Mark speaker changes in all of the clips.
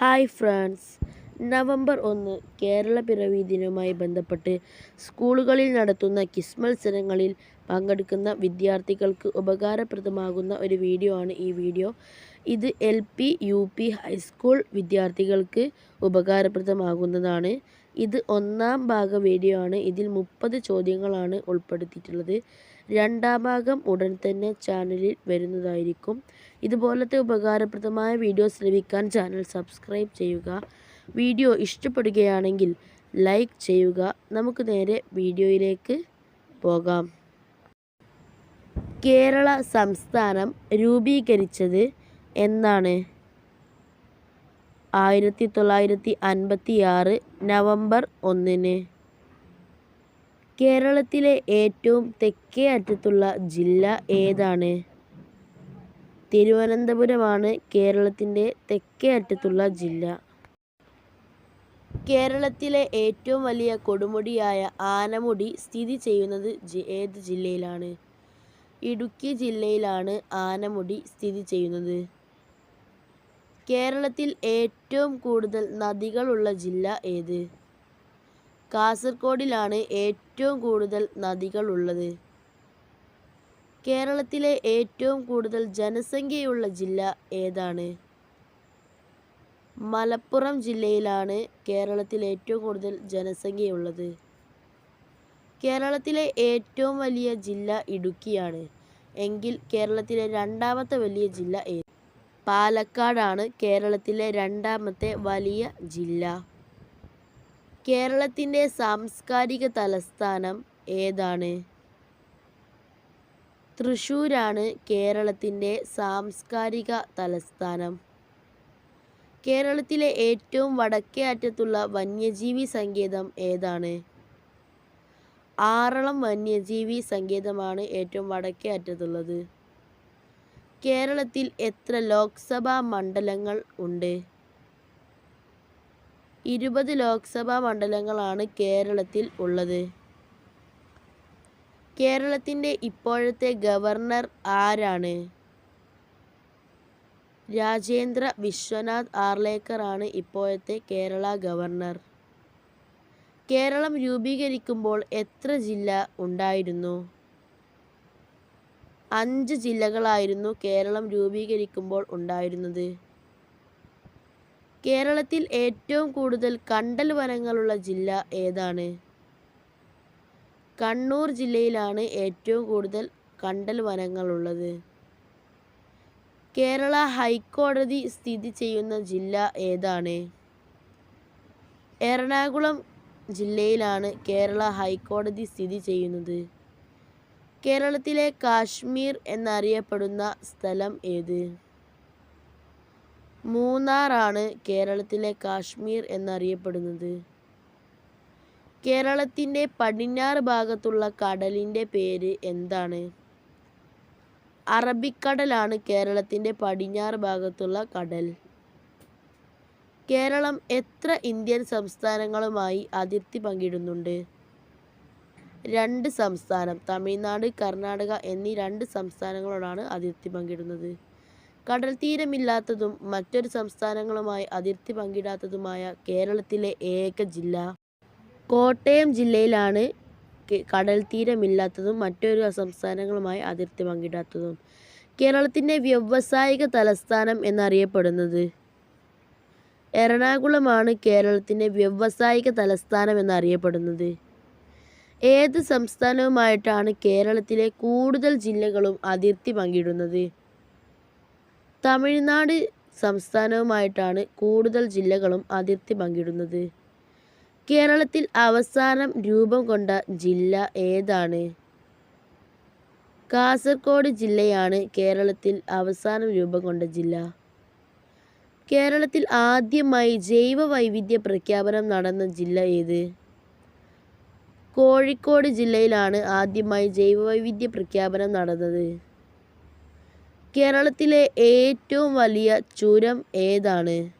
Speaker 1: Hi friends. November ഒന്ന് കേരള പിറവി ദിനവുമായി ബന്ധപ്പെട്ട് സ്കൂളുകളിൽ നടത്തുന്ന കിസ് മത്സരങ്ങളിൽ പങ്കെടുക്കുന്ന വിദ്യാർത്ഥികൾക്ക് ഉപകാരപ്രദമാകുന്ന ഒരു വീഡിയോ ആണ് ഈ വീഡിയോ. ഇത് L P U P high school വിദ്യാർത്ഥികൾക്ക് ഉപകാരപ്രദമാകുന്നതാണ്. ഇത് ഒന്നാം ഭാഗ വീഡിയോ ആണ്. ഇതിൽ മുപ്പത് ചോദ്യങ്ങളാണ് ഉൾപ്പെടുത്തിയിട്ടുള്ളത്. രണ്ടാം ഭാഗം ഉടൻ തന്നെ ചാനലിൽ വരുന്നതായിരിക്കും. ഇതുപോലത്തെ ഉപകാരപ്രദമായ വീഡിയോസ് ലഭിക്കാൻ ചാനൽ സബ്സ്ക്രൈബ് ചെയ്യുക. വീഡിയോ ഇഷ്ടപ്പെടുകയാണെങ്കിൽ ലൈക്ക് ചെയ്യുക. നമുക്ക് നേരെ വീഡിയോയിലേക്ക് പോകാം. കേരള സംസ്ഥാനം രൂപീകരിച്ചത് എന്നാണ്. ആയിരത്തി തൊള്ളായിരത്തി അൻപത്തി ആറ് നവംബർ ഒന്നിന്. കേരളത്തിലെ ഏറ്റവും തെക്കേ അറ്റത്തുള്ള ജില്ല ഏതാണ്? തിരുവനന്തപുരമാണ് കേരളത്തിന്റെ തെക്കേ അറ്റത്തുള്ള ജില്ല. കേരളത്തിലെ ഏറ്റവും വലിയ കൊടുമുടിയായ ആനമുടി സ്ഥിതി ചെയ്യുന്നത് ഏത് ജില്ലയിലാണ്? ഇടുക്കി ജില്ലയിലാണ് ആനമുടി സ്ഥിതി ചെയ്യുന്നത്. കേരളത്തിൽ ഏറ്റവും കൂടുതൽ നദികളുള്ള ജില്ല ഏത്? കാസർഗോഡിലാണ് ഏറ്റവും കൂടുതൽ നദികളുള്ളത്. കേരളത്തിലെ ഏറ്റവും കൂടുതൽ ജനസംഖ്യയുള്ള ജില്ല ഏതാണ്? മലപ്പുറം ജില്ലയിലാണ് കേരളത്തിൽ ഏറ്റവും കൂടുതൽ ജനസംഖ്യയുള്ളത്. കേരളത്തിലെ ഏറ്റവും വലിയ ജില്ല ഇടുക്കിയാണ്. എങ്കിൽ കേരളത്തിലെ രണ്ടാമത്തെ വലിയ ജില്ല പാലക്കാടാണ് കേരളത്തിലെ രണ്ടാമത്തെ വലിയ ജില്ല. കേരളത്തിന്റെ സാംസ്കാരിക തലസ്ഥാനം ഏതാണ്? തൃശ്ശൂരാണ് കേരളത്തിന്റെ സാംസ്കാരിക തലസ്ഥാനം. കേരളത്തിലെ ഏറ്റവും വടക്കേ അറ്റത്തുള്ള വന്യജീവി സങ്കേതം ഏതാണ്? ആറളം വന്യജീവി സങ്കേതമാണ് ഏറ്റവും വടക്കേ അറ്റത്തുള്ളത്. കേരളത്തിൽ എത്ര ലോക്സഭാ മണ്ഡലങ്ങൾ ഉണ്ട്? ഇരുപത് ലോക്സഭാ മണ്ഡലങ്ങളാണ് കേരളത്തിൽ ഉള്ളത്. കേരളത്തിന്റെ ഇപ്പോഴത്തെ ഗവർണർ ആരാണ്? രാജേന്ദ്ര വിശ്വനാഥ് ആർലേക്കർ ആണ് ഇപ്പോഴത്തെ കേരള ഗവർണർ. കേരളം രൂപീകരിക്കുമ്പോൾ എത്ര ജില്ല ഉണ്ടായിരുന്നു? അഞ്ച് ജില്ലകളായിരുന്നു കേരളം രൂപീകരിക്കുമ്പോൾ ഉണ്ടായിരുന്നത്. കേരളത്തിൽ ഏറ്റവും കൂടുതൽ കണ്ടൽ വനങ്ങളുള്ള ജില്ല ഏതാണ്? കണ്ണൂർ ജില്ലയിലാണ് ഏറ്റവും കൂടുതൽ കണ്ടൽ വനങ്ങളുള്ളത്. കേരള ഹൈക്കോടതി സ്ഥിതി ചെയ്യുന്ന ജില്ല ഏതാണ്? എറണാകുളം ജില്ലയിലാണ് കേരള ഹൈക്കോടതി സ്ഥിതി ചെയ്യുന്നത്. കേരളത്തിലെ കാശ്മീർ എന്നറിയപ്പെടുന്ന സ്ഥലം ഏത്? മൂന്നാറാണ് കേരളത്തിലെ കാശ്മീർ എന്നറിയപ്പെടുന്നത്. കേരളത്തിന്റെ പടിഞ്ഞാറ് ഭാഗത്തുള്ള കടലിന്റെ പേര് എന്താണ്? അറബിക്കടലാണ് കേരളത്തിന്റെ പടിഞ്ഞാറ് ഭാഗത്തുള്ള കടൽ. കേരളം എത്ര ഇന്ത്യൻ സംസ്ഥാനങ്ങളുമായി അതിർത്തി പങ്കിടുന്നുണ്ട്? രണ്ട് സംസ്ഥാനം തമിഴ്നാട് കർണാടക എന്നീ രണ്ട് സംസ്ഥാനങ്ങളോടാണ് അതിർത്തി പങ്കിടുന്നത്. കടൽ തീരമില്ലാത്തതും മറ്റൊരു സംസ്ഥാനങ്ങളുമായി അതിർത്തി പങ്കിടാത്തതുമായ കേരളത്തിലെ ഏക ജില്ല. കോട്ടയം ജില്ലയിലാണ് കടൽ തീരമില്ലാത്തതും മറ്റൊരു സംസ്ഥാനങ്ങളുമായി അതിർത്തി പങ്കിടാത്തതും. കേരളത്തിന്റെ വ്യവസായിക തലസ്ഥാനം എന്നറിയപ്പെടുന്നത് എറണാകുളമാണ് കേരളത്തിന്റെ വ്യവസായിക തലസ്ഥാനം എന്നറിയപ്പെടുന്നത്. ഏത് സംസ്ഥാനവുമായിട്ടാണ് കേരളത്തിലെ കൂടുതൽ ജില്ലകളും അതിർത്തി പങ്കിടുന്നത്? തമിഴ്നാട് സംസ്ഥാനവുമായിട്ടാണ് കൂടുതൽ ജില്ലകളും അതിർത്തി പങ്കിടുന്നത്. കേരളത്തിൽ അവസാനം രൂപം കൊണ്ട ജില്ല ഏതാണ്? കാസർഗോഡ് ജില്ലയാണ് കേരളത്തിൽ അവസാനം രൂപം കൊണ്ട ജില്ല. കേരളത്തിൽ ആദ്യമായി ജൈവ വൈവിധ്യ പ്രഖ്യാപനം നടന്ന ജില്ല ഏത്? കോഴിക്കോട് ജില്ലയിലാണ് ആദ്യമായി ജൈവ വൈവിധ്യ പ്രഖ്യാപനം നടന്നത്. കേരളത്തിലെ ഏറ്റവും വലിയ ചുരം ഏതാണ്?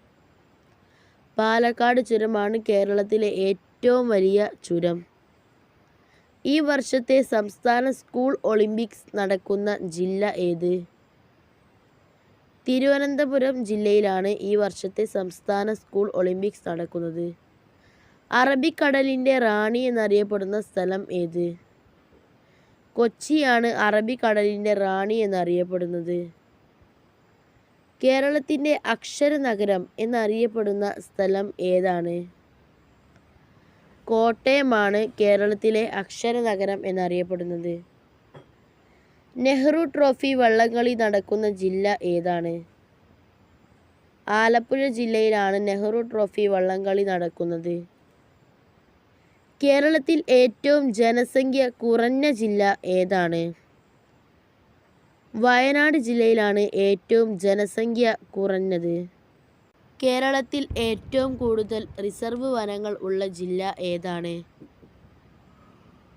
Speaker 1: പാലക്കാട് ചുരമാണ് കേരളത്തിലെ ഏറ്റവും വലിയ ചുരം. ഈ വർഷത്തെ സംസ്ഥാന സ്കൂൾ ഒളിമ്പിക്സ് നടക്കുന്ന ജില്ല ഏത്? തിരുവനന്തപുരം ജില്ലയിലാണ് ഈ വർഷത്തെ സംസ്ഥാന സ്കൂൾ ഒളിമ്പിക്സ് നടക്കുന്നത്. അറബിക്കടലിന്റെ റാണി എന്നറിയപ്പെടുന്ന സ്ഥലം ഏത്? കൊച്ചിയാണ് അറബിക്കടലിന്റെ റാണി എന്നറിയപ്പെടുന്നത്. കേരളത്തിന്റെ അക്ഷര നഗരം എന്നറിയപ്പെടുന്ന സ്ഥലം ഏതാണ്? കോട്ടയമാണ് കേരളത്തിലെ അക്ഷര നഗരം എന്നറിയപ്പെടുന്നത്. നെഹ്റു ട്രോഫി വള്ളംകളി നടക്കുന്ന ജില്ല ഏതാണ്? ആലപ്പുഴ ജില്ലയിലാണ് നെഹ്റു ട്രോഫി വള്ളംകളി നടക്കുന്നത്. കേരളത്തിൽ ഏറ്റവും ജനസംഖ്യ കുറഞ്ഞ ജില്ല ഏതാണ്? വയനാട് ജില്ലയിലാണ് ഏറ്റവും ജനസംഖ്യ കുറഞ്ഞത്. കേരളത്തിൽ ഏറ്റവും കൂടുതൽ റിസർവ് വനങ്ങൾ ഉള്ള ജില്ല ഏതാണ്?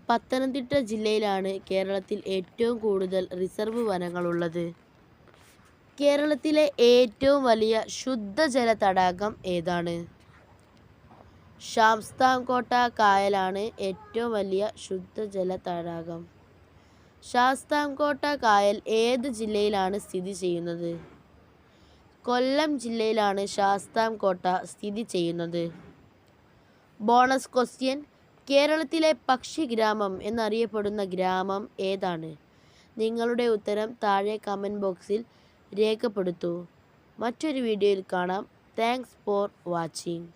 Speaker 1: പത്തനംതിട്ട ജില്ലയിലാണ് കേരളത്തിൽ ഏറ്റവും കൂടുതൽ റിസർവ് വനങ്ങളുള്ളത് കേരളത്തിലെ ഏറ്റവും വലിയ ശുദ്ധജല തടാകം ഏതാണ്? ശാസ്താംകോട്ട കായലാണ് ഏറ്റവും വലിയ ശുദ്ധജല തടാകം ശാസ്താംകോട്ട കായൽ ഏത് ജില്ലയിലാണ് സ്ഥിതി ചെയ്യുന്നത്? കൊല്ലം ജില്ലയിലാണ് ശാസ്താംകോട്ട സ്ഥിതി ചെയ്യുന്നത്. ബോണസ് ക്വസ്റ്റ്യൻ കേരളത്തിലെ പക്ഷി ഗ്രാമം എന്നറിയപ്പെടുന്ന ഗ്രാമം ഏതാണ്? നിങ്ങളുടെ ഉത്തരം താഴെ കമന്റ് ബോക്സിൽ രേഖപ്പെടുത്തൂ. മറ്റൊരു വീഡിയോയിൽ കാണാം. Thanks for watching